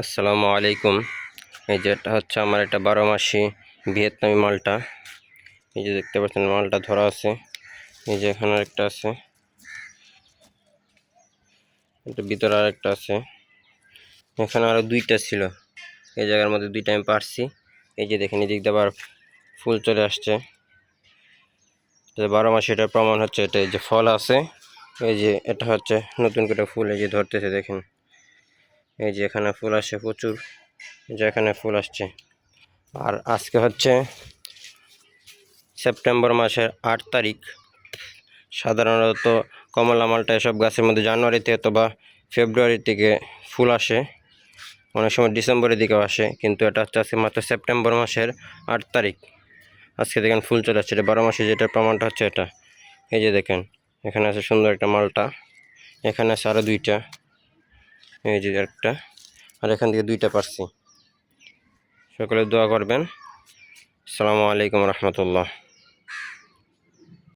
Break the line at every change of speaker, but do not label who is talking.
আসসালামু আলাইকুম। এই যে এটা হচ্ছে আমার একটা বারো মাসি ভিয়েতনামি মালটা। এই যে দেখতে পাচ্ছেন, মালটা ধরা আছে। এই যে এখানে একটা আছে। এটা ভিতরে আর একটা আছে। এখানে আরও দুইটা ছিল। এই জায়গার মধ্যে দুইটা আমি পারছি। এই যে দেখেন, এদিক দিয়ে আবার ফুল চলে আসছে। বারো মাসে এটার প্রমাণ হচ্ছে, এটা এই যে ফল আছে। এই যে এটা হচ্ছে নতুন করে ফুল, এই যে ধরতেছে, দেখেন। এই যে এখানে ফুল আসছে প্রচুর যে এখানে ফুল আসছে। আর আজকে হচ্ছে সেপ্টেম্বর মাসের আট তারিখ। সাধারণত কমলা মালটা এসব গাছের মধ্যে জানুয়ারিতে অথবা ফেব্রুয়ারি থেকে ফুল আসে, অনেক সময় ডিসেম্বরের দিকেও আসে, কিন্তু এটা হচ্ছে আজকে মাত্র সেপ্টেম্বর মাসের আট তারিখ। আজকে দেখেন ফুল চলে আসছে, এটা বারো মাসে যেটার প্রমাণটা হচ্ছে এটা। এই যে দেখেন, এখানে আছে সুন্দর একটা মালটা, এখানে আছে আরও দুইটা। এই যে একটা। আর এখান থেকে দুইটা পারছি। সকলে দোয়া করবেন। আসসালামু আলাইকুম রহমতুল্লাহ।